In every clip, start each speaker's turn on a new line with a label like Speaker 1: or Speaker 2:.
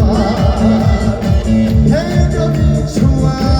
Speaker 1: 와. 배경이 좋아.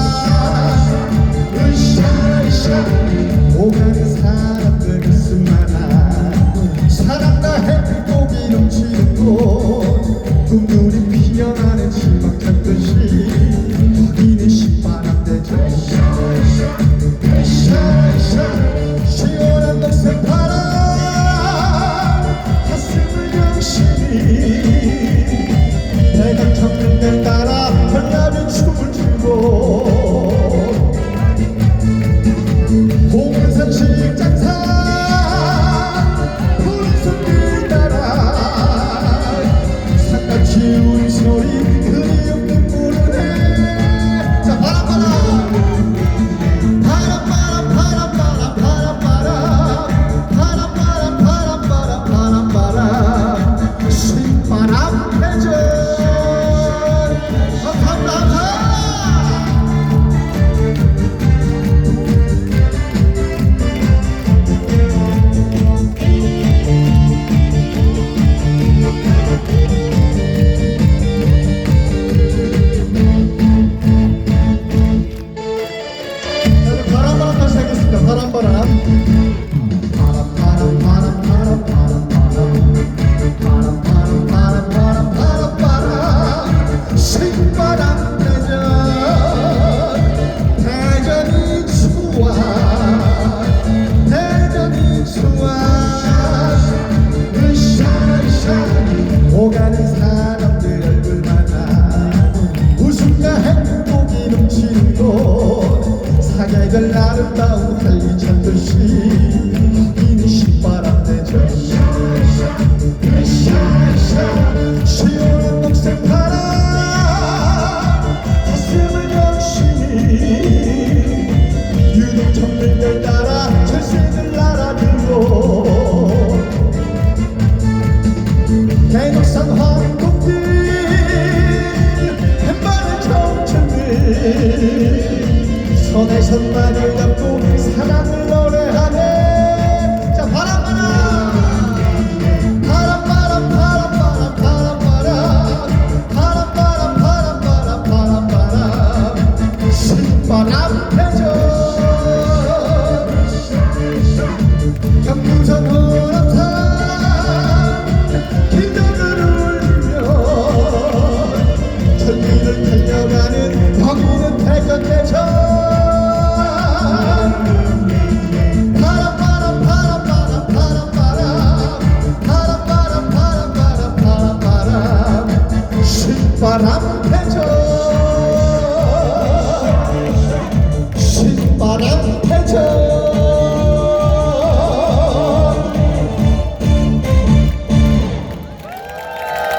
Speaker 1: 이젠 아름다운 활기찬 듯이 이미 신바람에 젖어 시원한 녹색 바람 가슴을 여신이 유독 천백별 따라 철새를 날아들고 대곡산 황금 내 손만을 잡고 사랑을 노래하네 자 바람 바람 바람 바람 바람 바람 바람 바람 바람 바람 바람 바람 바람 바람 신바람 해줘 감무선 호남산 기도를 울리며 천리를 달려가는 광기는 탈전대전 Aram Petro.